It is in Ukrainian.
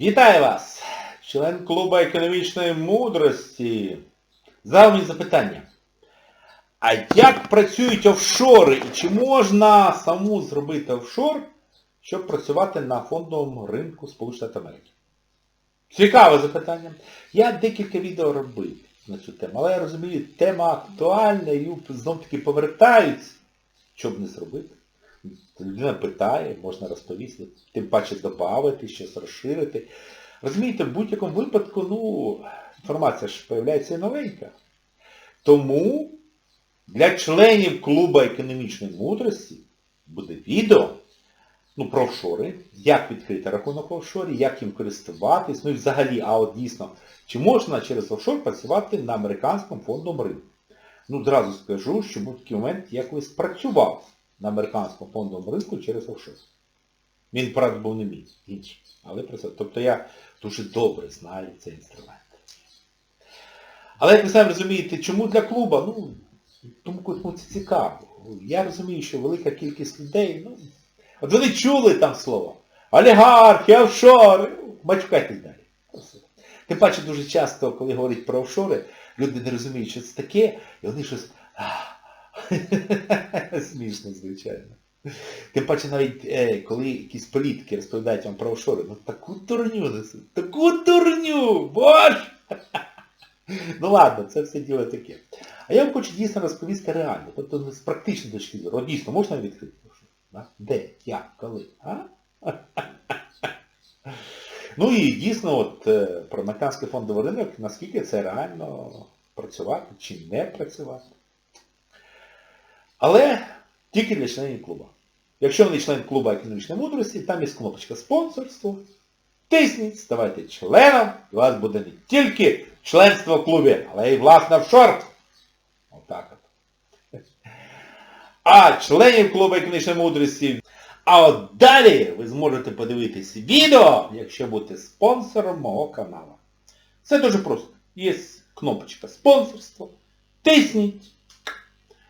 Вітаю вас! Член клубу економічної мудрості. Задав запитання. А як працюють офшори? І чи можна саму зробити офшор, щоб працювати на фондовому ринку Сполучених Штатів Америки? Цікаве запитання. Я декілька відео робив на цю тему, але я розумію, тема актуальна і знов таки повертаються. Що б не зробити? Людина питає, можна розповісти, тим паче додати, щось розширити. Розумієте, в будь-якому випадку, ну, інформація ж з'являється і новенька. Тому для членів клубу економічної мудрості буде відео ну, про офшори, як відкрити рахунок в офшорі, як їм користуватись, ну і взагалі, а от дійсно, чи можна через офшор працювати на американському фондовому ринку. Ну, одразу скажу, що був такий момент, я колись працював на американському фондовому ринку через офшор. Він, правда, був не мій, інший. Але працював. Тобто я дуже добре знаю цей інструмент. Але як ви самі розумієте, чому для клуба? Ну, тому кому це цікаво. Я розумію, що велика кількість людей, ну, от вони чули там слово. Олігархи, офшори. Мачкайтесь далі. Тим паче дуже часто, коли говорять про офшори, люди не розуміють, що це таке, і вони щось... Смішно, звичайно. Тим паче навіть, е, коли якісь політики розповідають вам про офшори, ну таку турню несуть, таку турню! Боже! Ну ладно, це все діло таке. А я вам хочу дійсно розповісти реально, тобто з практичної точки зору. Дійсно, можна відкрити офшор? Де? Як? Коли? А? Ну і дійсно, от е, про американський фондовий ринок, наскільки це реально працювати чи не працювати. Але тільки для членів клубу. Якщо ви член клубу економічної мудрості, там є кнопочка спонсорство. Тисніть, ставайте членом, і у вас буде не тільки членство в клубі, але й власне офшор. Отак от. А членів клубу економічної мудрості. А от далі ви зможете подивитись відео, якщо будете спонсором мого каналу. Все дуже просто. Є кнопочка спонсорство. Тисніть.